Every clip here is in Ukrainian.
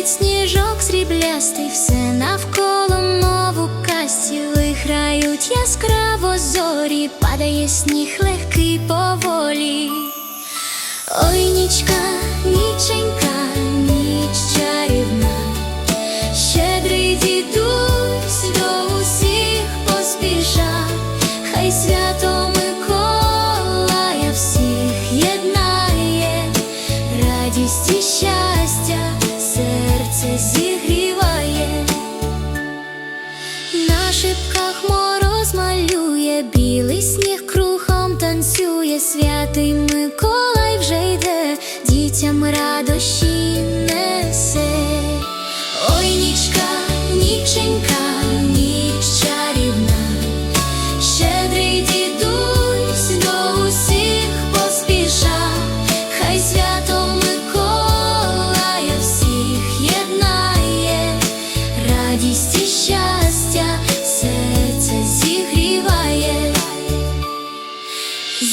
летить сніжок сріблястий, все навколо мов у касті виграють яскраво зорі, падає сніг легкий поволі. Ой, нічка, ніченька, ніч чарівна, щедрий дідусь до усіх поспіша, хай свято Миколая всіх єднає, радість і щастя шипках мороз малює, білий сніг кругом танцює, святий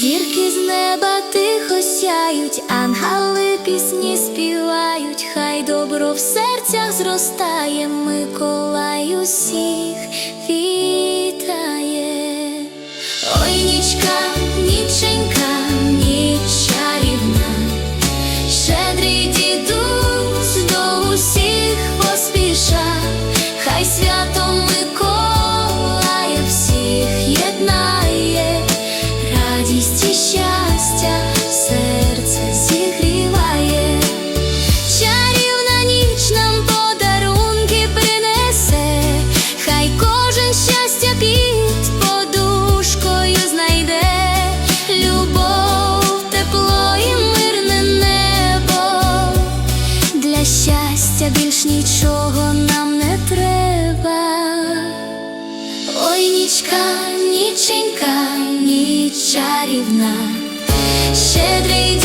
Зірки з неба тихо сяють, ангели пісні співають, хай добро в серцях зростає, Миколай усіх нічка, ніченька, ніч чарівна, щедрий